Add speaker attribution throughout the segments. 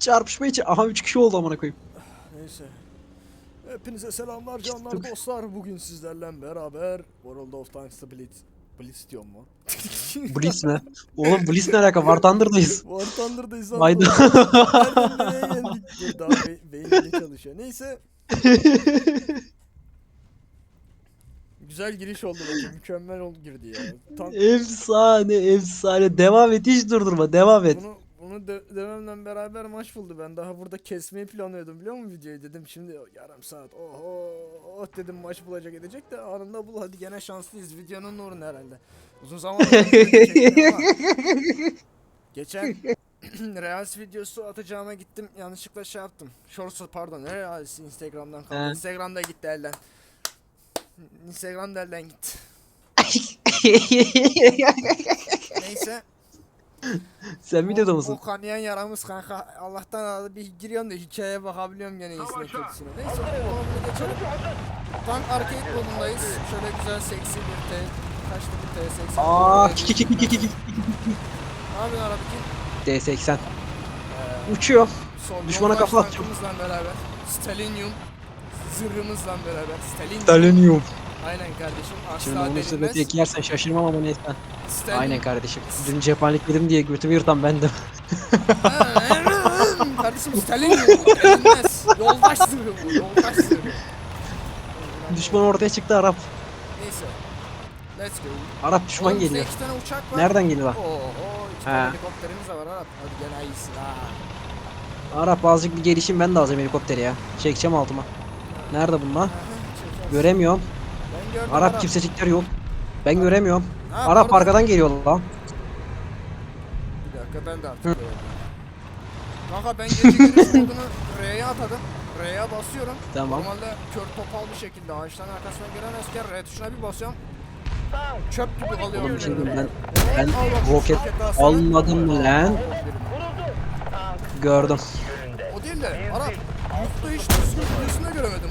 Speaker 1: Çarpışma için. Aha 3 kişi oldu amına koyayım.
Speaker 2: Neyse. Hepinize selamlar canlar dostlar. Bugün sizlerle beraber World of Tanks Blitz. Blitz diyorum mu?
Speaker 1: Blitz ne? Oğlum Blitz ne alaka? War Thunder'dayız.
Speaker 2: War Thunder'dayız.
Speaker 1: Hayda.
Speaker 2: Nereden nereye geldik? Daha be beynim çalışıyor. Neyse. Güzel giriş oldu bence. Mükemmel oldu girdi ya. Tank
Speaker 1: efsane efsane. Devam et hiç durdurma. Devam et.
Speaker 2: Bunu bunu de dememle beraber maç buldu. Ben daha burada kesmeyi planlıyordum biliyor musun videoyu dedim. Şimdi yarım saat oho oh dedim maç bulacak edecek de anında bul hadi gene şanslıyız. Videonun nurunu herhalde. Uzun zaman Geçen Reels videosu atacağıma gittim yanlışlıkla şey yaptım. Shorts pardon Reels Instagram'dan kaldı. Instagram'da gitti elden. Instagram'da elden gitti. Neyse.
Speaker 1: Sen videoda mısın?
Speaker 2: O kanayan yaramız kanka. Allah'tan arada bir giriyorum da hikayeye bakabiliyorum gene iyisine kötüsüne. Neyse bu konuda geçelim. Tank arcade modundayız. Şöyle güzel seksi bir T. Kaçtı bir T80.
Speaker 1: Aa
Speaker 2: Böyle
Speaker 1: ki ki ki ki ki ki.
Speaker 2: Ne yapıyorsun arabaki?
Speaker 1: D80. Uçuyor.
Speaker 2: Son
Speaker 1: Düşmana kafa atıyor.
Speaker 2: Stalinium zırhımızla beraber. Stalinium.
Speaker 1: Stalinium.
Speaker 2: Aynen kardeşim.
Speaker 1: Şimdi
Speaker 2: Asla
Speaker 1: onu söyledi eklersen şaşırmam ama neyse.
Speaker 2: Stalinium.
Speaker 1: Aynen kardeşim. Dün cephanelik yedim diye götümü yırtan bendim.
Speaker 2: kardeşim Stalinium. Denilmez. Yoldaş zırhı bu. Yoldaş zırhı.
Speaker 1: Düşman ortaya çıktı Arap.
Speaker 2: Neyse. Let's go.
Speaker 1: Arap düşman
Speaker 2: Oğlum
Speaker 1: geliyor.
Speaker 2: iki tane uçak var.
Speaker 1: Nereden geliyor?
Speaker 2: Oo, oo iki
Speaker 1: He.
Speaker 2: tane helikopterimiz de var Arap. Hadi gene iyisin ha.
Speaker 1: Arap azıcık bir gelişim ben de alacağım helikopteri ya. Çekeceğim altıma. Nerede bunlar? Göremiyorum.
Speaker 2: Gördüm
Speaker 1: Arap kimsecikler yok. Ben göremiyorum.
Speaker 2: Ha,
Speaker 1: Arap
Speaker 2: pardon.
Speaker 1: arkadan geliyor lan.
Speaker 2: Bir dakika ben de artık görüyorum. Kanka ben gece modunu R'ye atadım. R'ye basıyorum.
Speaker 1: Tamam.
Speaker 2: Normalde kör topal bir şekilde ağaçların arkasına giren asker R tuşuna bir basıyorum. Çöp gibi kalıyor.
Speaker 1: Oğlum bir şey ben. Ben roket almadım lan? Gördüm.
Speaker 2: O değil de Arap. Yurtta hiç düzgün videosunda göremedim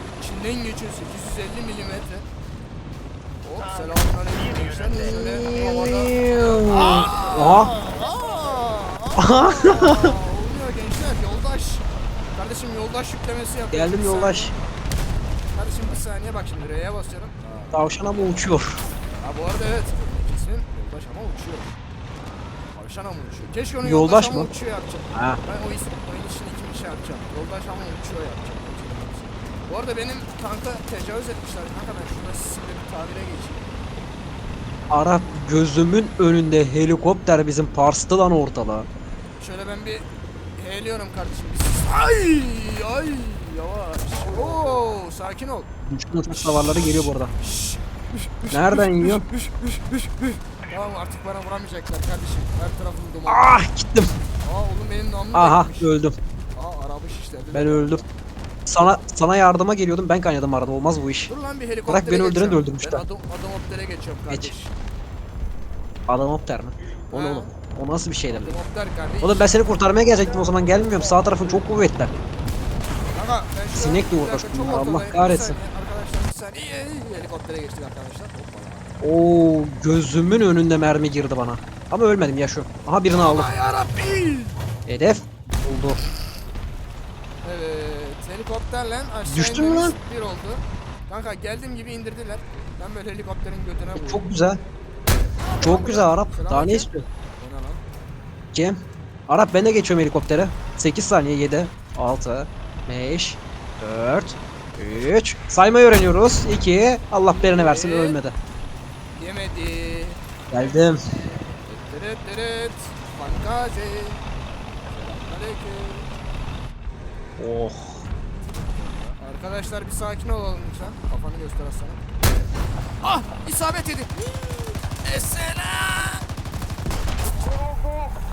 Speaker 1: De.
Speaker 2: İçinden geçiyor 850 milimetre. Hop selamünaleyküm gençler. Şöyle havada.
Speaker 1: Aha.
Speaker 2: Aa, Olmuyor gençler yoldaş. Kardeşim yoldaş yüklemesi yapıyor.
Speaker 1: Geldim yoldaş.
Speaker 2: Kardeşim bir saniye bak şimdi R'ye basıyorum.
Speaker 1: Tavşan ama uçuyor.
Speaker 2: Ha bu arada evet. İsmim yoldaş ama uçuyor. Tavşan ama uçuyor. Keşke onu
Speaker 1: Yoldaş
Speaker 2: yoldaş, ama
Speaker 1: mı?
Speaker 2: uçuyor yapacağım.
Speaker 1: Ha.
Speaker 2: Ben o isim, oyun için iki bir şey yapacağım. Yoldaş ama uçuyor yapacağım. Bu arada benim tanka tecavüz etmişler. Kanka ben şurada sizinle bir tabire geçeyim.
Speaker 1: Arap gözümün önünde helikopter bizim Pars'ta lan ortalığı.
Speaker 2: Şöyle ben bir heyliyorum kardeşim. Ay ay yavaş. Oo sakin ol.
Speaker 1: Düşman uçak savarları geliyor bu arada. Nereden yiyor?
Speaker 2: Tamam artık bana vuramayacaklar kardeşim. Her tarafım duman.
Speaker 1: Ah gittim.
Speaker 2: Aa oğlum benim namım
Speaker 1: Aha
Speaker 2: değilmiş.
Speaker 1: öldüm.
Speaker 2: Aa araba şişledi.
Speaker 1: Ben öldüm. Sana sana yardıma geliyordum ben kaynadım arada olmaz bu iş.
Speaker 2: Dur lan bir helikoptere
Speaker 1: Bırak beni öldüren de
Speaker 2: geçiyorum.
Speaker 1: öldürmüşler.
Speaker 2: Ben adam, adam optere geçiyorum
Speaker 1: Geç.
Speaker 2: kardeş.
Speaker 1: Adamopter mi? O ne
Speaker 2: Ha.
Speaker 1: oğlum? O nasıl bir şey demek?
Speaker 2: Adam opter kardeş.
Speaker 1: Oğlum ben seni kurtarmaya gelecektim o zaman gelmiyorum. Sağ tarafın çok kuvvetli.
Speaker 2: Kanka ben şu
Speaker 1: Sinekle
Speaker 2: an- bir çok
Speaker 1: bunlar, Allah
Speaker 2: ortadayım. Bir
Speaker 1: kahretsin.
Speaker 2: saniye, Arkadaşlar bir saniye. İyi, iyi, Helikoptere geçtik arkadaşlar. Hoppala.
Speaker 1: Oo gözümün önünde mermi girdi bana. Ama ölmedim yaşıyorum. Aha birini aldım.
Speaker 2: Ay.
Speaker 1: Hedef buldu.
Speaker 2: Helikopterle aşağı
Speaker 1: Düştün mü lan?
Speaker 2: bir oldu. Kanka geldiğim gibi indirdiler. Ben böyle helikopterin götüne vurdum.
Speaker 1: Çok güzel. Çok güzel Arap. Daha ne
Speaker 2: Selamünaleyküm.
Speaker 1: istiyorsun?
Speaker 2: O ne lan?
Speaker 1: Cem. Arap ben de geçiyorum helikoptere. 8 saniye 7 6 5 4 3 Saymayı öğreniyoruz. 2 Allah belanı versin
Speaker 2: Evet.
Speaker 1: ölmedi.
Speaker 2: Yemedi.
Speaker 1: Geldim.
Speaker 2: Dırıt dırıt. Fangazi. Selamünaleyküm.
Speaker 1: Oh.
Speaker 2: Arkadaşlar bir sakin olalım lütfen. Kafanı göster aslanım. Ah! isabet edin. Esena!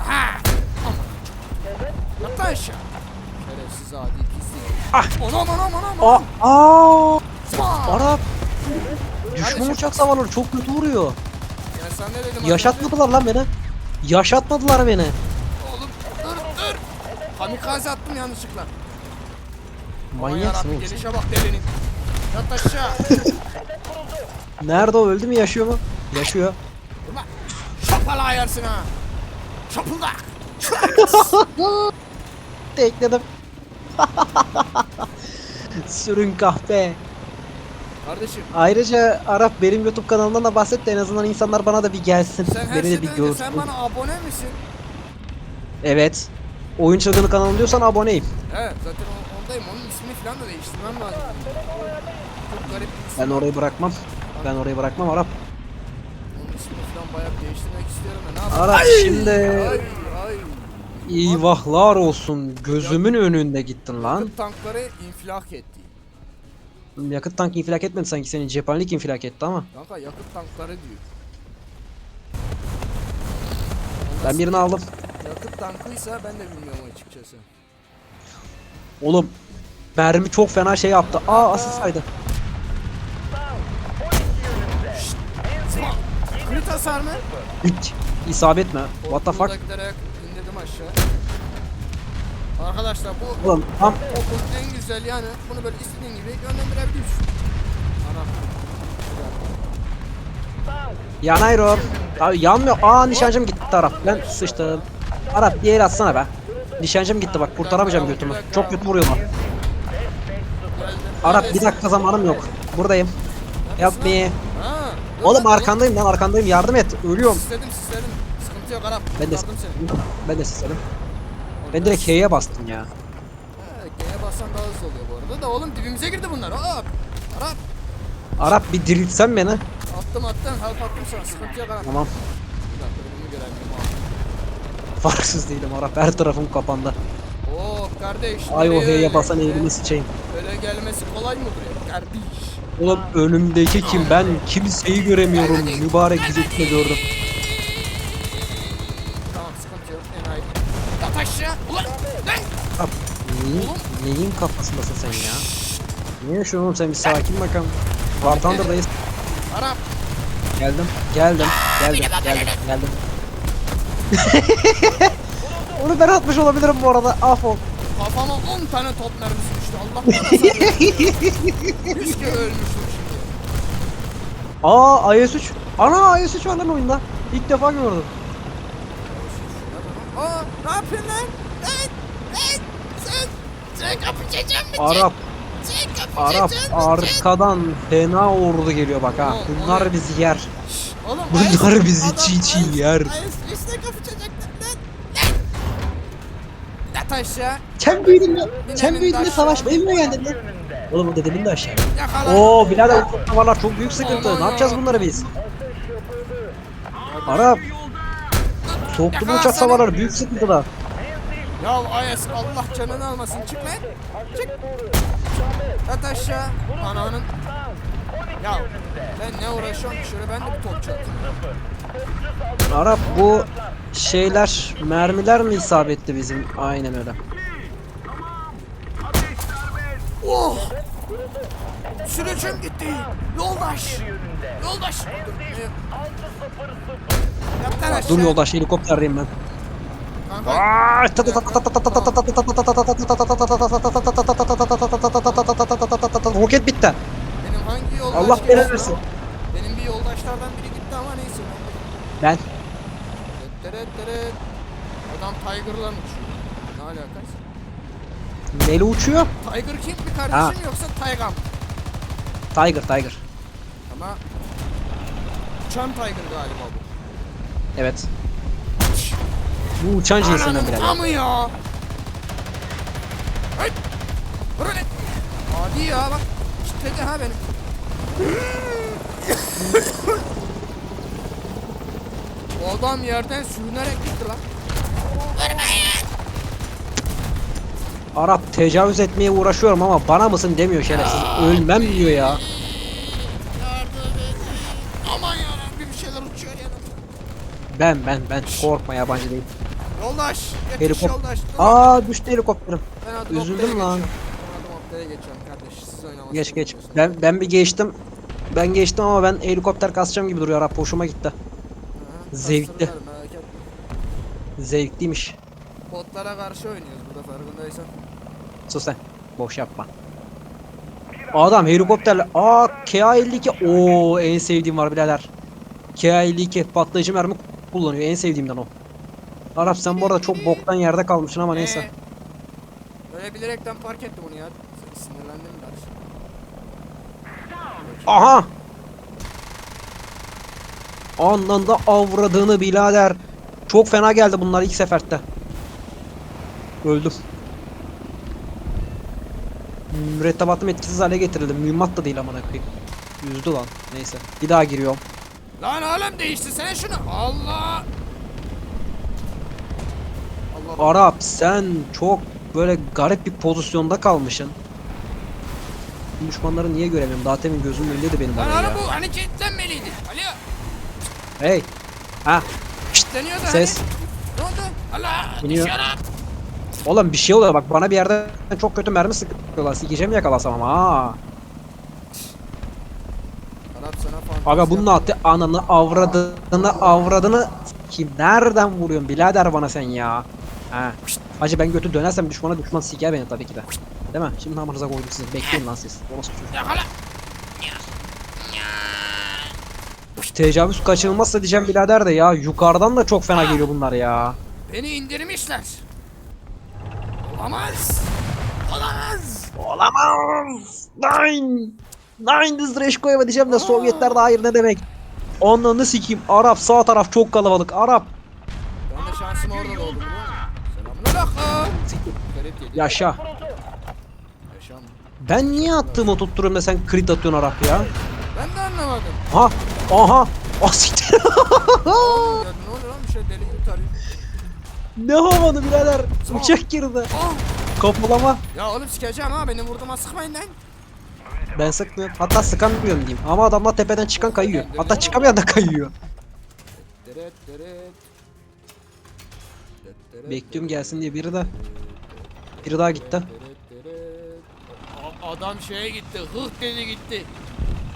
Speaker 2: Ha! Lan aşağı. Şerefsiz. Siz adi pislik.
Speaker 1: Ah!
Speaker 2: Anam anam anam.
Speaker 1: Aa, aa,
Speaker 2: Sma!
Speaker 1: Arap. Düşman uçak savarları çok kötü vuruyor.
Speaker 2: Ya sen ne dedin?
Speaker 1: Yaşatmadılar lan beni. Yaşatmadılar beni.
Speaker 2: Oğlum dur dur. Kamikaze attım yanlışlıkla.
Speaker 1: Manyaksın oğlum.
Speaker 2: Gelişe bak delinin. Yat aşağı.
Speaker 1: Nerede o öldü mü yaşıyor mu? Yaşıyor.
Speaker 2: Durma. Şapala ayarsın ha. Şapıldak.
Speaker 1: Tekledim. Sürün kahpe.
Speaker 2: Kardeşim
Speaker 1: Ayrıca Arap benim YouTube kanalımdan da bahset de en azından insanlar bana da bir gelsin.
Speaker 2: sen her
Speaker 1: Beni de bir görsün.
Speaker 2: sen bana abone misin?
Speaker 1: Evet. Oyun Çılgını kanalı diyorsan aboneyim.
Speaker 2: Evet zaten ondayım. Onun falan da değiştirmem lazım. Çok garip.
Speaker 1: Ben orayı bırakmam. Ben orayı bırakmam Arap.
Speaker 2: Onun ismini falan bayağı bir değiştirmek istiyorum da ne yapayım?
Speaker 1: Arap şimdi
Speaker 2: Ay ay.
Speaker 1: eyvahlar olsun. Gözümün önünde gittin lan.
Speaker 2: Yakıt tankları infilak etti.
Speaker 1: Yakıt tankı infilak etmedi sanki senin cephanelik infilak etti ama.
Speaker 2: Kanka yakıt tankları diyor.
Speaker 1: Ben birini aldım.
Speaker 2: Yakıt tankıysa ben de bilmiyorum açıkçası.
Speaker 1: Oğlum mermi çok fena şey yaptı. Aa asıl saydı.
Speaker 2: Hasar mı?
Speaker 1: Hiç isabet mi? What the fuck?
Speaker 2: Buradakileri indirdim aşağı. Arkadaşlar bu
Speaker 1: Oğlum tam
Speaker 2: okul en güzel yani bunu böyle istediğin gibi yönlendirebiliyorsun. Anam.
Speaker 1: yanıyorum. Abi yanmıyor. Aa nişancım gitti Arap. Ben sıçtım. Arap diğeri atsana be. Nişancım gitti bak kurtaramayacağım götümü. Çok kötü vuruyorlar. Arap bir dakika zamanım yok. Buradayım.
Speaker 2: Ha, dur
Speaker 1: Oğlum arkandayım lan arkandayım yardım et. Ölüyorum.
Speaker 2: Sisledim sisledim. Sıkıntı yok Arap.
Speaker 1: Ben de
Speaker 2: seni.
Speaker 1: ben de istedim. Ben direkt H'ye bastım ya.
Speaker 2: Evet, G'ye bassan daha hızlı oluyor bu arada da oğlum dibimize girdi bunlar. Hop. Arap.
Speaker 1: Arap bir diriltsen beni.
Speaker 2: Attım attım. Help attım sana. Sıkıntı yok Arap.
Speaker 1: Tamam.
Speaker 2: Bir dakika bunu abi.
Speaker 1: Farksız değilim Arap. Her tarafım kapandı.
Speaker 2: Kardeş.
Speaker 1: Ay o
Speaker 2: öyle?
Speaker 1: basan elimi sıçayım.
Speaker 2: Öyle gelmesi kolay mı buraya? Kardeş.
Speaker 1: Oğlum önümdeki kim? Ben kimseyi göremiyorum. Mübarek gizetme gördüm.
Speaker 2: Tamam sıkıntı yok. Enayi. Yat aşağı. Ulan. Lan.
Speaker 1: Arap neyin, neyin kafasındasın sen ya? Ne yaşıyorsun oğlum sen bir sakin bakalım. War Thunder'dayız.
Speaker 2: Arap.
Speaker 1: Geldim. Geldim. Geldim. Geldim. Geldim. Onu ben atmış olabilirim bu arada. Afol.
Speaker 2: Kafama 10 tane top mermisi düştü. Allah sarılsın. 100 kere ölmüştüm şimdi.
Speaker 1: Aa IS-3. Ana IS-3 var lan oyunda. İlk defa gördüm.
Speaker 2: Aa ne yapıyorsun lan? Lan. Lan. Sen. Sen kapışacak mısın?
Speaker 1: Arap.
Speaker 2: Sen
Speaker 1: Arap
Speaker 2: kapışacak mısın?
Speaker 1: arkadan fena ordu geliyor bak ha. Bunlar bizi yer.
Speaker 2: Oğlum,
Speaker 1: Bunlar bizi çiğ çiğ yer.
Speaker 2: ayıs- Üstüne kapışacaklar lan. Lan. Yat aşağı.
Speaker 1: Sen büyüdün mü? Sen büyüdün mü
Speaker 2: taşla.
Speaker 1: savaşmaya mı geldin lan? Oğlum o dedemin de aşağı. Oo birader varlar çok büyük sıkıntı. Ne yapacağız
Speaker 2: ya.
Speaker 1: bunları biz? Arap. Soktu bu uçak savarları büyük sıkıntıda.
Speaker 2: Ya Ayas Allah canını almasın. Çık lan. Çık. Yat aşağı. Ananın. Ya ben ne uğraşıyorum ki? şöyle ben de bir topçu atayım.
Speaker 1: Arap bu şeyler mermiler mi isabetli bizim? Aynen öyle.
Speaker 2: Oh! Sürücüm gitti. Yoldaş. Yoldaş. Yat lan aşağı.
Speaker 1: Dur yoldaş helikopterdeyim ben. Roket bitti.
Speaker 2: Benim hangi yoldaş
Speaker 1: Allah belanı
Speaker 2: lan?
Speaker 1: versin.
Speaker 2: Benim bir yoldaşlardan biri gitti ama neyse.
Speaker 1: Ben.
Speaker 2: Adam Tiger'la mı uçuyor? Ne alakası?
Speaker 1: Neyle uçuyor?
Speaker 2: Tiger kim kardeşim yoksa mı?
Speaker 1: Tiger, Tiger.
Speaker 2: Ama uçan Tiger galiba bu.
Speaker 1: Evet. Bu uçan cinsinden
Speaker 2: Ananın
Speaker 1: birader.
Speaker 2: tamı ya. Hey! Böyle. Hadi ya bak. Kitledi ha benim. O adam yerden sürünerek gitti lan.
Speaker 1: Arap tecavüz etmeye uğraşıyorum ama bana mısın demiyor şerefsiz. Ölmem diyor ya.
Speaker 2: Aman yarabbim bir şeyler uçuyor yanımda.
Speaker 1: Ben ben ben korkma yabancı değil.
Speaker 2: Yoldaş. Yetiş
Speaker 1: Helikop-
Speaker 2: yoldaş. Dur.
Speaker 1: Aa düştü helikopterim.
Speaker 2: Ben adım
Speaker 1: üzüldüm lan.
Speaker 2: geçiyorum. Ben adım geçiyorum kardeş. Siz oynamasın.
Speaker 1: Geç geç. Ben ben bir geçtim. Ben geçtim ama ben helikopter kasacağım gibi duruyor Arap. Hoşuma gitti. zevkli. Zevkliymiş.
Speaker 2: Botlara karşı oynuyoruz burada farkındaysan.
Speaker 1: Sus sen. Boş yapma. Adam helikopterle. Aa KA52. Oo en sevdiğim var birader. KA52 patlayıcı mermi kullanıyor. En sevdiğimden o. Arap sen bu arada çok boktan yerde kalmışsın ama neyse.
Speaker 2: Ee, Böyle bilerekten park ettim onu ya. Sinirlendim biraz.
Speaker 1: Aha! Anında avradığını birader. Çok fena geldi bunlar ilk seferde. Öldüm. Mürettebatım etkisiz hale getirildi. Mühimmat da değil amına koyayım. Yüzdü lan. Neyse. Bir daha giriyorum.
Speaker 2: Lan oğlum değişti sen şunu. Allah. Allah.
Speaker 1: Arap sen çok böyle garip bir pozisyonda kalmışsın. Düşmanları niye göremiyorum? Daha temin gözümün önündeydi benim
Speaker 2: Lan oğlum bu hani kilitlenmeliydi. Alo.
Speaker 1: Hey. Ha.
Speaker 2: Kilitleniyor da
Speaker 1: Ses.
Speaker 2: hani. Ne oldu? Allah.
Speaker 1: İniyor.
Speaker 2: Dışarı.
Speaker 1: Oğlum bir şey oluyor bak bana bir yerden çok kötü mermi sıkıyorlar. Sikeceğim yakalasam ama ha.
Speaker 2: Arap sana fantezi
Speaker 1: Aga bunun
Speaker 2: yaptı.
Speaker 1: attı ananı avradını avradını kim nereden vuruyorsun birader bana sen ya. Ha. Hacı ben götü dönersem düşmana düşman siker beni tabii ki de. Değil mi? Şimdi amınıza koydum sizi. Bekleyin lan siz. Orası çocuk.
Speaker 2: Yakala.
Speaker 1: Tecavüz kaçınılmazsa diyeceğim birader de ya. Yukarıdan da çok fena geliyor bunlar ya.
Speaker 2: Beni indirmişler. Olamaz. Olamaz.
Speaker 1: Olamaz. Nine. Nine Dizreşko'ya diyeceğim de Sovyetler de hayır ne demek. Ananı sikeyim. Arap sağ taraf çok kalabalık. Arap.
Speaker 2: Ben de şansım orada musun? Selamünaleyküm.
Speaker 1: Yaşa.
Speaker 2: Yaşam.
Speaker 1: Ben niye attığımı tutturuyorum da sen crit atıyorsun Arap ya?
Speaker 2: Ben de anlamadım.
Speaker 1: Ha, aha, ah siktir.
Speaker 2: Oğlum ya ne oluyor lan bir şey deli gibi tarıyor.
Speaker 1: Ne havalı birader. Uçak girdi.
Speaker 2: Ah!
Speaker 1: Kapılama.
Speaker 2: Ya oğlum sikeceğim ha benim vurduğuma sıkmayın lan.
Speaker 1: Ben sıkmıyorum. Hatta sıkamıyorum diyeyim. Ama adamlar tepeden çıkan kayıyor. Hatta çıkamayan da kayıyor. Bekliyorum gelsin diye biri de. Biri daha gitti.
Speaker 2: A- Adam şeye gitti, hıh dedi gitti.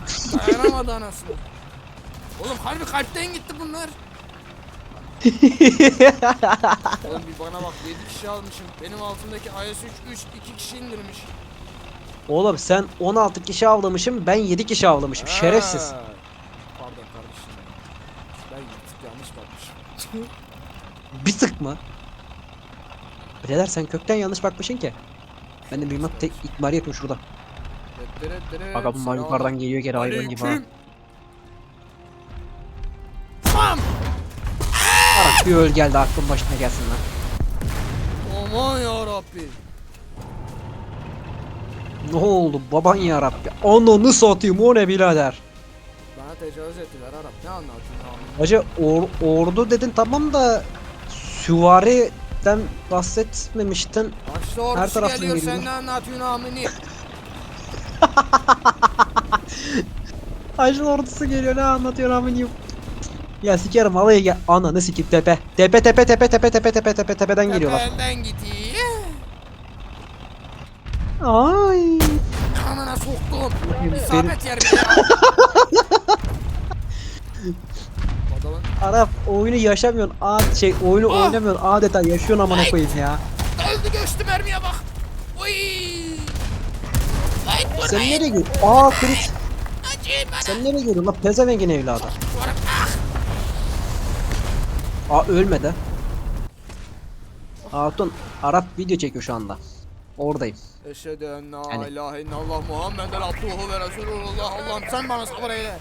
Speaker 2: Dayanamadı anasını. Oğlum harbi kalpten gitti bunlar. Oğlum bir bana bak 7 kişi almışım. Benim altımdaki IS-3 3 2 kişi indirmiş.
Speaker 1: Oğlum sen 16 kişi avlamışım, ben 7 kişi avlamışım. Şerefsiz.
Speaker 2: Ha. Pardon kardeşim. Ben gittik yanlış bakmışım.
Speaker 1: Bir tık mı? Birader sen kökten yanlış bakmışsın ki. Ben de mühimmat tek ikmali yapıyorum şurada. Bunlar
Speaker 2: selam.
Speaker 1: yukarıdan geliyor geri hayvan gibi ha.
Speaker 2: Bam!
Speaker 1: Bir öl geldi aklın başına gelsin lan.
Speaker 2: Aman ya Rabbi.
Speaker 1: Ne oldu baban ya Rabbi. Ananı satayım o ne birader.
Speaker 2: Bana tecavüz ettiler Arap. Ne anlatıyorsun abi?
Speaker 1: Hacı or- ordu dedin tamam da süvariden bahsetmemiştin.
Speaker 2: Başta ordusu
Speaker 1: taraftan
Speaker 2: geliyor
Speaker 1: geliyor.
Speaker 2: sen ne anlatıyorsun amini?
Speaker 1: Hacın ordusu geliyor ne anlatıyor aminim. Ya sikerim alaya gel. Ananı sikip tepe. Tepe tepe tepe tepe tepe tepe tepe tepeden geliyorlar.
Speaker 2: Tepelden gidiyor.
Speaker 1: Ay.
Speaker 2: Amına soktum. İsabet yer bir ya.
Speaker 1: Arap oyunu yaşamıyorsun. Ad şey oyunu
Speaker 2: Ah!
Speaker 1: oynamıyorsun. Adeta yaşıyorsun amına koyayım ya.
Speaker 2: öldü göçtü mermiye bak. Oy.
Speaker 1: Sen nereye gidiyorsun? Aa kırık. Sen nereye gidiyorsun lan pezevengin evladı? Aa ölmedi. Hatun Arap video çekiyor şu anda. Oradayım.
Speaker 2: Eşhedü en la ilahe illallah Muhammeden abduhu ve resulullah. Allah'ım sen bana sabır eyle.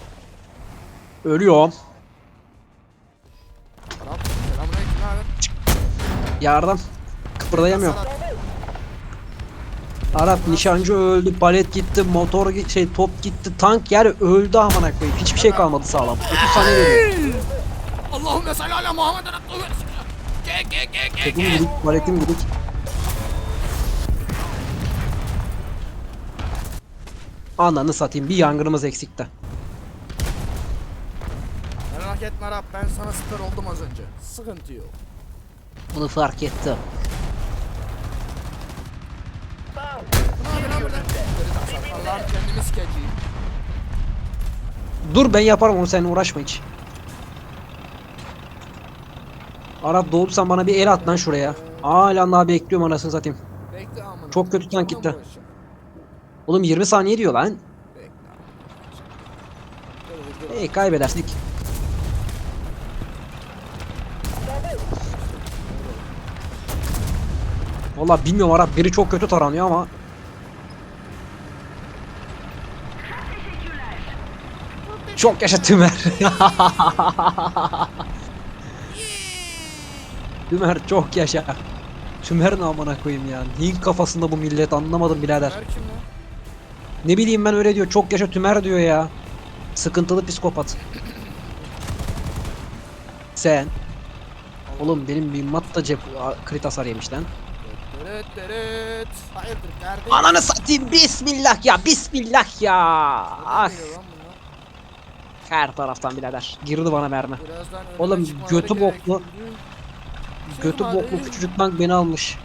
Speaker 1: Ölüyorum.
Speaker 2: Arap selamünaleyküm haber?
Speaker 1: Yardım. Kıpırdayamıyorum. Arap nişancı öldü, palet gitti, motor şey top gitti, tank yer öldü amına koyayım. Hiçbir şey kalmadı sağlam. 30 saniye veriyor.
Speaker 2: Allahümme salli ala resulullah. Gel gel gel gel
Speaker 1: Topum
Speaker 2: gel.
Speaker 1: gidik, paletim gidik. Ananı satayım bir yangınımız eksikti.
Speaker 2: Merak etme Arap ben sana siper oldum az önce. Sıkıntı yok.
Speaker 1: Bunu fark ettim.
Speaker 2: Ne yapıyorsun lan burada? Allah'ım kendimi sikeceğim.
Speaker 1: Dur ben yaparım onu sen uğraşma hiç. Arap doğup sen bana bir el at lan şuraya. Hala daha bekliyorum anasını satayım.
Speaker 2: Bekle amına.
Speaker 1: Çok kötü tank gitti. Oğlum 20 saniye diyor lan. İyi kaybedersek. Valla bilmiyorum Arap biri çok kötü taranıyor ama. Çok yaşa Tümer. Tümer çok yaşa. Tümer ne amına koyayım ya. Neyin kafasında bu millet anlamadım birader.
Speaker 2: Kim lan?
Speaker 1: Ne bileyim ben öyle diyor. Çok yaşa Tümer diyor ya. Sıkıntılı psikopat. Sen. Oğlum benim bir matta cep krit hasar yemiş lan.
Speaker 2: Hayırdır kardeşim?
Speaker 1: Ananı satayım bismillah ya bismillah ya. Ah
Speaker 2: lan bunlar?
Speaker 1: her taraftan birader. Girdi bana mermi.
Speaker 2: Birazdan
Speaker 1: Oğlum,
Speaker 2: çıkmaları
Speaker 1: götü boklu.
Speaker 2: gerekiyordu.
Speaker 1: Götü boklu küçücük tank beni almış.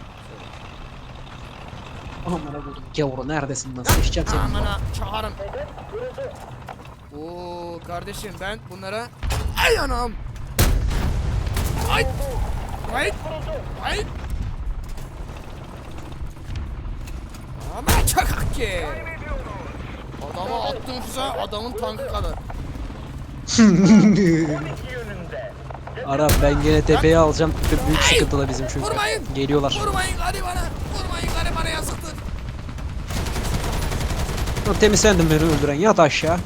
Speaker 1: Aman koydum. Gavuru neredesin lan? Seçeceğim seni.
Speaker 2: Amına çağırın. Oo kardeşim ben bunlara ay anam. Ay. Ay. Ay. Ama çakak ki. Adama attığım füze adamın tankı kadar.
Speaker 1: Arap ben gene tepeye alacağım. Büyük sıkıntılı bizim çünkü.
Speaker 2: Vurmayın.
Speaker 1: Geliyorlar.
Speaker 2: Vurmayın hadi bana. Vurmayın hadi bana yazıktır.
Speaker 1: Lan Temiz sendin beni öldüren. Yat aşağı.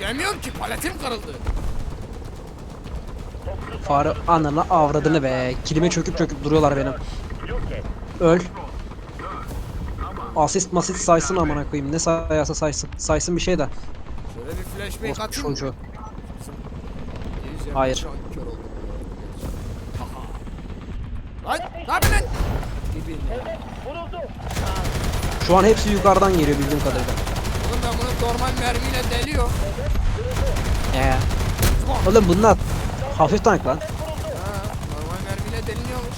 Speaker 2: Gelmiyorum ki paletim kırıldı.
Speaker 1: Fare ananı avradını be. Kilime çöküp çöküp duruyorlar benim. Öl. Asist masist saysın amına koyayım. Ne sayarsa saysın. Saysın bir şey de.
Speaker 2: Şöyle bir flashbang
Speaker 1: Orospu
Speaker 2: atayım
Speaker 1: çocuğu. Hayır.
Speaker 2: şu an kör oldum. Aha. Lan ne yapıyorsun.
Speaker 1: Şu an hepsi yukarıdan geliyor bildiğim kadarıyla.
Speaker 2: Oğlum ben bunu normal mermiyle deliyor.
Speaker 1: Ee. Oğlum bunlar hafif tank lan.
Speaker 2: Ha, normal mermiyle deliniyormuş.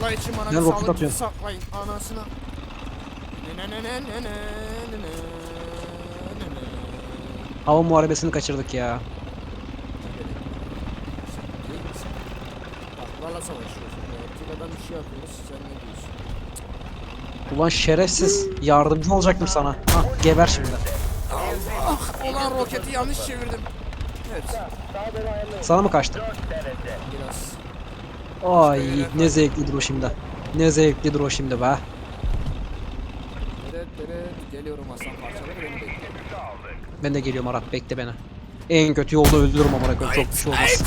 Speaker 2: Allah için bana bir
Speaker 1: roket
Speaker 2: sağlık
Speaker 1: atıyorum.
Speaker 2: saklayın anasına. Ne ne ne ne ne ne ne ne ne ne.
Speaker 1: Hava muharebesini kaçırdık ya.
Speaker 2: Değil misin? Baklarla savaşıyoruz. Erkek adam bir şey yapıyoruz. Sen ne diyorsun?
Speaker 1: Ulan şerefsiz. Yardımcı olacaktım sana. Hah geber şimdi.
Speaker 2: Ah! Ulan roketi yanlış çevirdim. Evet.
Speaker 1: Sana mı kaçtı?
Speaker 2: Biraz.
Speaker 1: Ay ne zevklidir o şimdi. Ne zevklidir o şimdi be.
Speaker 2: Evet evet. Geliyorum Hasan parçaları beni bekle.
Speaker 1: Ben de geliyorum Arap bekle beni. En kötü yolda öldürürüm amına koyayım çok bir şey olmaz.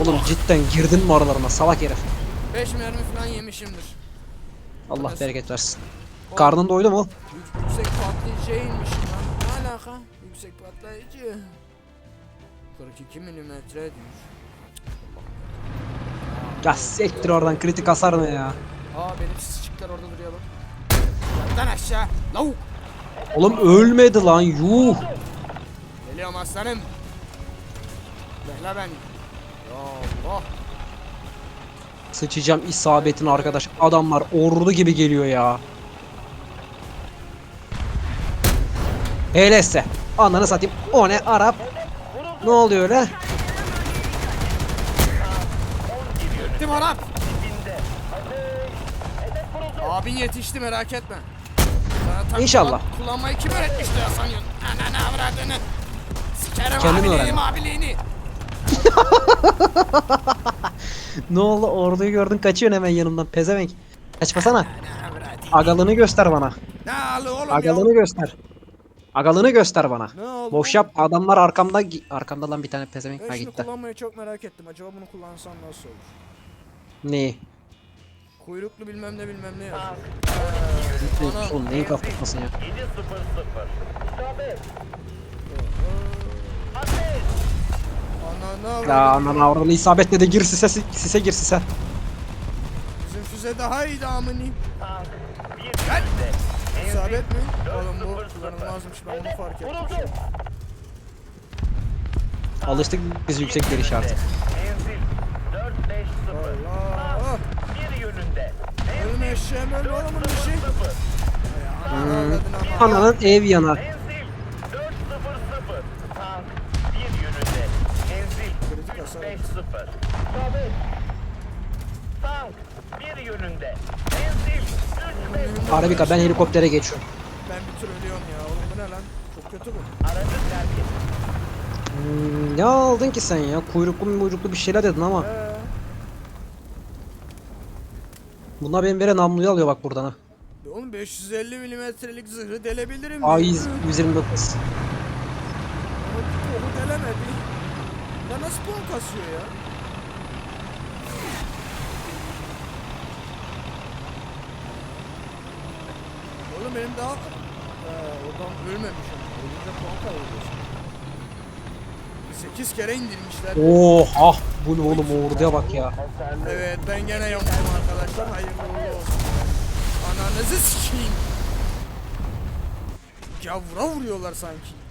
Speaker 1: Oğlum cidden girdin mi aralarına salak herif.
Speaker 2: 5 mermi falan yemişimdir.
Speaker 1: Allah bereket versin. Karnın doydu mu?
Speaker 2: Yük- yüksek patlayıcıymışım lan. Ne alaka? Yüksek patlayıcı. 42 milimetre diyor.
Speaker 1: Ya sektir oradan kritik hasar ne ya?
Speaker 2: Aa benim sisçikler orada duruyor bak. Yerden aşağı. Lavuk.
Speaker 1: Oğlum ölmedi lan yuh.
Speaker 2: Geliyorum aslanım. Bekle ben. Allah.
Speaker 1: Sıçacağım isabetini arkadaş. Adamlar ordu gibi geliyor ya. Helesse. Ananı satayım. O ne Arap? Ne oluyor öyle?
Speaker 2: Gittim Arap. Abin yetişti merak etme. Sana
Speaker 1: İnşallah.
Speaker 2: kullan- Kullanmayı kim öğretmişti ya sanıyorsun? Ananı avradını. Sikerim
Speaker 1: Kendin
Speaker 2: abiliğini abiliğini.
Speaker 1: Ne oldu? Orduyu gördün kaçıyorsun hemen yanımdan. Pezevenk. Kaçmasana. Agalını göster bana.
Speaker 2: Ne
Speaker 1: Agalını göster. Agalını göster bana.
Speaker 2: Ne?
Speaker 1: Boş yap. Adamlar arkamda. Arkamda lan bir tane pezevenk
Speaker 2: şunu
Speaker 1: gitti.
Speaker 2: kullanmayı çok merak ettim. Acaba bunu kullansam nasıl olur?
Speaker 1: Neyi?
Speaker 2: Kuyruklu bilmem ne bilmem ne yazıyor.
Speaker 1: Ne-. Oğlum neyin kafasın ya?
Speaker 2: Ana ne
Speaker 1: Ya
Speaker 2: avradını.
Speaker 1: anan avralı isabetle de gir sise, sise gir sise.
Speaker 2: Bizim füze daha iyiydi amını. Gel. İsabet mi? Oğlum bu kullanılmazmış ben onu fark ettim.
Speaker 1: Alıştık biz yüksek geliş artık.
Speaker 2: Allah.
Speaker 3: Bir yönünde.
Speaker 2: Ölme eşeğim ölme oğlum bir.
Speaker 3: Sıfır.
Speaker 2: Ananı avradını ama.
Speaker 1: Ananın ev yanar.
Speaker 3: 5-0. Tabii. Tank bir yönünde. Menzil 3-5.
Speaker 1: Arabika ben helikoptere geçiyorum.
Speaker 2: Ben bir tür ölüyorum ya. Oğlum bu ne lan? Çok kötü bu.
Speaker 3: Aracı terk et.
Speaker 1: Hmm, ne aldın ki sen ya? Kuyruklu mu buyruklu bir şeyler dedin ama.
Speaker 2: Ee.
Speaker 1: Bunlar benim veren namluyu alıyor bak buradan ha.
Speaker 2: Oğlum 550 milimetrelik zırhı delebilirim. Ay
Speaker 1: 129.
Speaker 2: Ya nasıl puan kasıyor ya? Oğlum benim daha... Ee, oradan ölmemişim. Ölünce puan kaybediyorsun. 8 kere indirmişler.
Speaker 1: Oha! Bu ne oğlum orduya bak ya.
Speaker 2: Evet ben gene yaptım arkadaşlar. Hayırlı uğurlu olsun. Ananızı sikeyim. Gavura vuruyorlar sanki.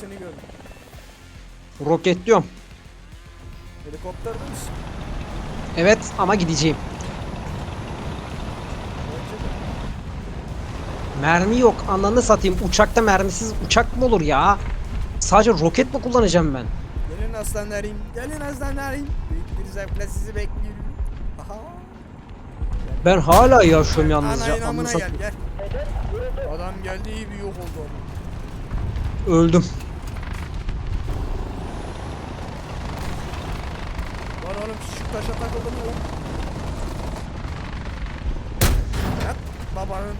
Speaker 2: Seni gördüm.
Speaker 1: Roketliyorum.
Speaker 2: Helikopterde misin?
Speaker 1: Evet ama gideceğim. Mermi yok. Ananı satayım. Uçakta mermisiz uçak mı olur ya? Sadece roket mi kullanacağım ben?
Speaker 2: Gelin aslanlarım. Gelin aslanlarım. Büyük bir zevkle sizi bekliyorum. Aha.
Speaker 1: Ben hala yaşıyorum yalnızca.
Speaker 2: Ana
Speaker 1: Ananı
Speaker 2: inamına gel gel. Adam geldi iyi bir yok oldu.
Speaker 1: Öldüm.
Speaker 2: Lan oğlum küçük taşa takıldım oğlum. Yat babanın.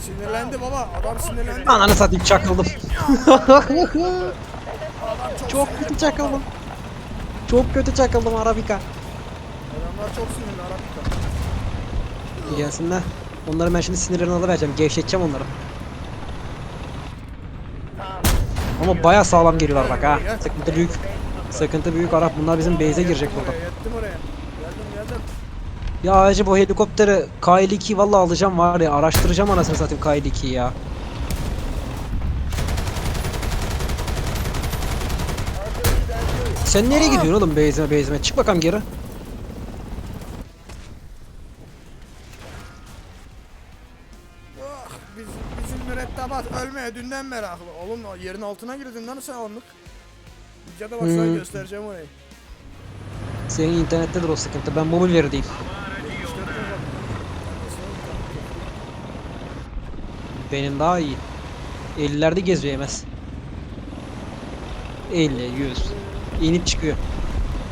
Speaker 2: Sinirlendi baba. Adam sinirlendi.
Speaker 1: Ananı satayım çakıldım.
Speaker 2: Çok,
Speaker 1: Çok kötü çakıldım. Çok kötü çakıldım Arabika.
Speaker 2: Adamlar çok sinirli Arap'ta.
Speaker 1: Gelsinler. Onları ben şimdi sinirlerini alıvereceğim. Gevşeteceğim onları. Ama baya sağlam geliyorlar bak ha. Sıkıntı büyük. Sıkıntı büyük Arap. Bunlar bizim base'e girecek burada. Ya acaba bu helikopteri K52 valla alacağım var ya. Araştıracağım anasını satayım K52'yi ya. Sen nereye gidiyorsun oğlum base'ime base'ime? Çık bakalım geri.
Speaker 2: Dünden meraklı. Oğlum yerin altına girdin lan sen anlık. Videoda bak sana
Speaker 1: Hmm.
Speaker 2: göstereceğim orayı.
Speaker 1: Senin internettedir o sıkıntı. Ben mobil veri diyeyim.
Speaker 2: 74 megabayt.
Speaker 1: Benim daha iyi. 50'lerde geziyor yemez. 50, 100. İnip çıkıyor.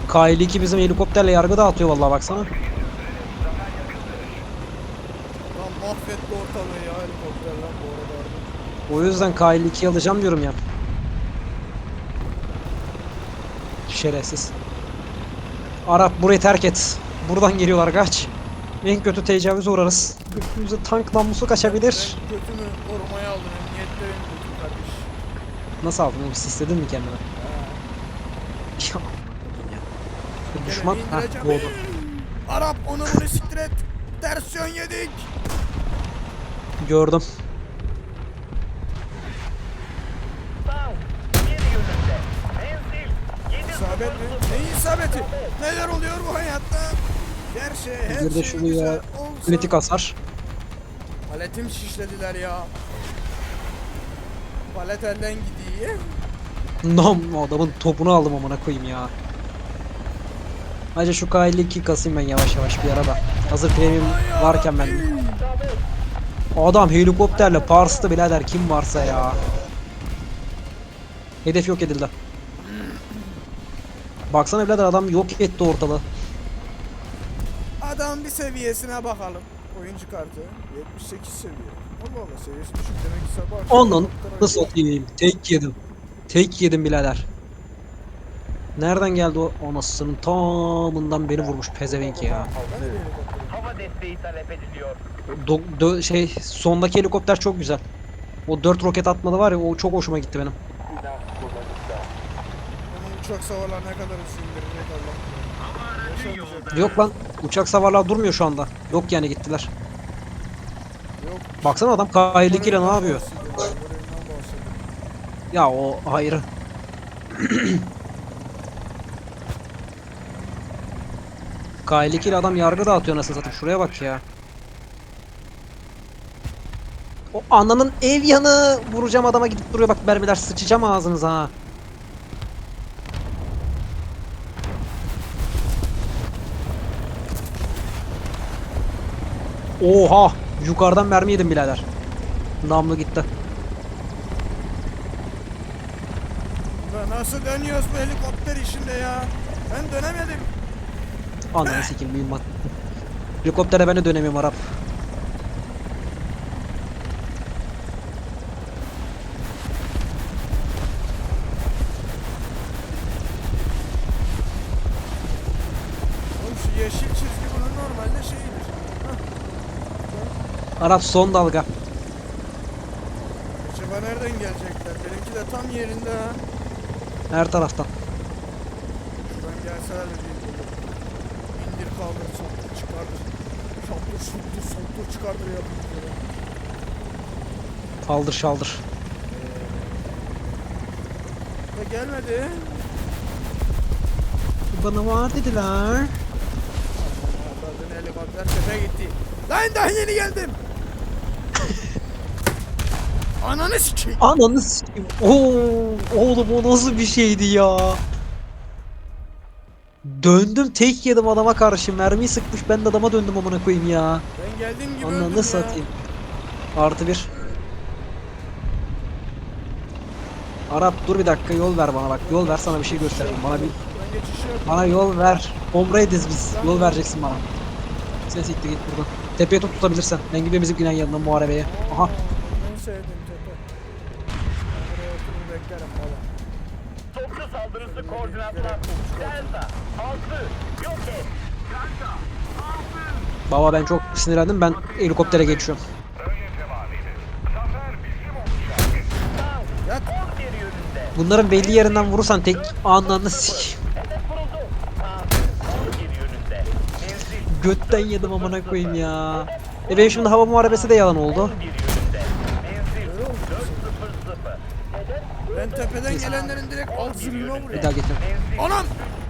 Speaker 1: K52 bizim helikopterle yargı dağıtıyor vallahi baksana.
Speaker 2: Lan mahvetti ortalığı ya helikopter lan bu arada.
Speaker 1: O yüzden K52 alacağım diyorum ya. Şerefsiz. Arap burayı terk et. Buradan geliyorlar kaç. En kötü tecavüze uğrarız. Gökyüzü tank namlusu kaçabilir.
Speaker 2: Ben götümü korumaya aldım. Emniyette benim götüm kardeş.
Speaker 1: Nasıl aldın oğlum? Sistedin mi kendine? Ya. Bir Düşman.
Speaker 2: Geleni
Speaker 1: Ha
Speaker 2: indireceğim.
Speaker 1: doğdu.
Speaker 2: Arap onu bunu siktir et. Ters yön yedik.
Speaker 1: Gördüm.
Speaker 3: Tank bir yönünde. Menzil 700.
Speaker 2: İsabet mi? Ne isabeti? Neler oluyor bu hayatta? Her şey, her
Speaker 1: Bir de
Speaker 2: şey
Speaker 1: şuraya
Speaker 2: güzel olsa.
Speaker 1: Kritik hasar.
Speaker 2: Paletim şişlediler ya. Palet elden gidiyor.
Speaker 1: Nam adamın topunu aldım amına koyayım ya. Ayrıca şu K52 kasayım ben yavaş yavaş bir arada. Hazır premium varken ben. Adam helikopterle Pars'ta birader kim varsa ya. Hedef yok edildi. Baksana birader adam yok etti ortalığı.
Speaker 2: Adam bir seviyesine bakalım. Oyuncu kartı 78 seviye. Allah Allah seviyesi düşük demek ki sabah.
Speaker 1: Onun nasıl satayım? Tek yedim. Tek yedim birader. Nereden geldi o? Anasının tamından beni vurmuş pezevenk ya.
Speaker 3: Hava desteği talep ediliyor.
Speaker 1: Do- dö- şey sondaki helikopter çok güzel. O 4 roket atmadı var ya o çok hoşuma gitti benim.
Speaker 2: Uçak savarlar ne kadar sindirecek Allah.
Speaker 1: Yok lan uçak savarlar durmuyor şu anda. Yok yani gittiler.
Speaker 2: Yok.
Speaker 1: Baksana adam K52 ile ne yapıyor? Ya o ayrı. K52 ile adam yargı dağıtıyor nasıl satayım. Şuraya bak ya. O ananın ev yanı vuracağım adama gidip duruyor bak mermiler sıçacağım ağzınıza ha. Oha! Yukarıdan mermi yedim birader. Namlu gitti.
Speaker 2: Nasıl dönüyoruz bu helikopter işinde ya? Ben dönemedim.
Speaker 1: Ananı sikeyim mühimmat. Helikoptere ben de dönemiyorum Arap. Arap son dalga.
Speaker 2: Acaba nereden gelecekler? Benimki de tam yerinde ha.
Speaker 1: Her taraftan.
Speaker 2: Şuradan gelseler de bir indir kaldır soktur çıkardır. Şaptur şuttur soktur çıkardır yapıyor.
Speaker 1: Kaldır şaldır.
Speaker 2: Ve gelmedi.
Speaker 1: Bana var dediler.
Speaker 2: Helikopter tepe gitti. Lan daha yeni geldim. Ananı sikeyim.
Speaker 1: Ananı sikeyim. Oo, oğlum o nasıl bir şeydi ya. Döndüm tek yedim adama karşı mermiyi sıkmış ben de adama döndüm amına koyayım ya.
Speaker 2: Ben geldiğim gibi
Speaker 1: Ananı satayım. Artı bir. Arap dur bir dakika yol ver bana bak yol ver sana bir şey göstereyim bana bir bana yol ver. Omraydiz biz yol vereceksin bana. Sen siktir git buradan. Tepeye tut tutabilirsen. Ben gidiyorum bizimkinin yanına muharebeye. Aha.
Speaker 2: Ben buraya beklerim baba.
Speaker 3: Toplu saldırısı koordinatlar. Delta 6 yok et. Delta 6
Speaker 1: Baba ben çok sinirlendim ben helikoptere geçiyorum.
Speaker 2: Yat.
Speaker 3: 11 yönünde.
Speaker 1: Bunların belli yerinden vurursan tek anlarını sik.
Speaker 3: Hedef vuruldu. Tam 11 yönünde. Menzil
Speaker 1: Götten yedim amına koyayım ya. E benim şimdi hava muharebesi de yalan oldu.
Speaker 2: Ben tepeden gelenlerin direkt alt zırhına
Speaker 1: Bir
Speaker 2: vuruyorum.
Speaker 1: daha getir.
Speaker 2: Anam!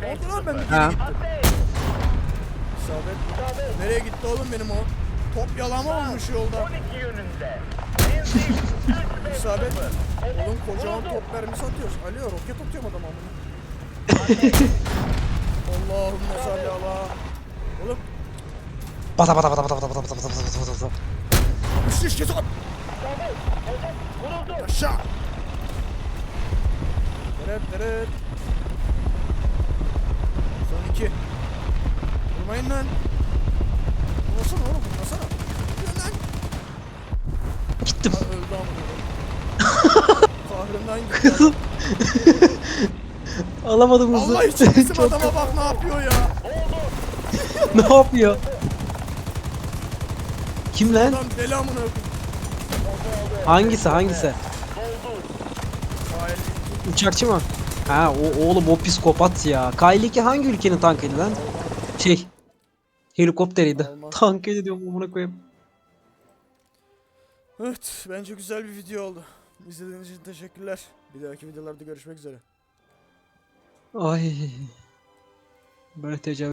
Speaker 2: Oldu lan ben bir
Speaker 1: Ha.
Speaker 2: geri gittim. İsabet. Nereye gitti oğlum benim o? Top yalama olmuş yolda.
Speaker 3: 12 yönünde. Menzil 3 ve
Speaker 2: İsabet.
Speaker 3: 0. Hedef
Speaker 2: Oğlum kocaman top mermisi atıyoruz. Alo roket atıyorum adam amına. Allahümme salli ala. Oğlum
Speaker 1: Bata bata bata bata bata bata bata bata bata bata bata.
Speaker 2: üstü işte sor.
Speaker 3: Vuruldu.
Speaker 2: Aşağı. Deret deret. Son iki. Vurmayın lan. Vurmasana oğlum vurmasana. Lan.
Speaker 1: Gittim.
Speaker 2: Ha, öldü amına. Kahrından gitti.
Speaker 1: Alamadım hızı.
Speaker 2: Allah için bizim
Speaker 1: Çok-
Speaker 2: adama bak ne yapıyor ya.
Speaker 1: ne yapıyor? Kim lan?
Speaker 2: Adam amına koyayım.
Speaker 1: Hangisi hangisi? Uçakçı mı? Ha o oğlum o psikopat ya. K52 hangi ülkenin tankıydı lan? Şey. Helikopteriydi.
Speaker 2: Alman.
Speaker 1: Tankıydı diyorum amına koyayım.
Speaker 2: Evet bence güzel bir video oldu. İzlediğiniz için teşekkürler. Bir dahaki videolarda görüşmek üzere.
Speaker 1: Ay. Böyle tecavüz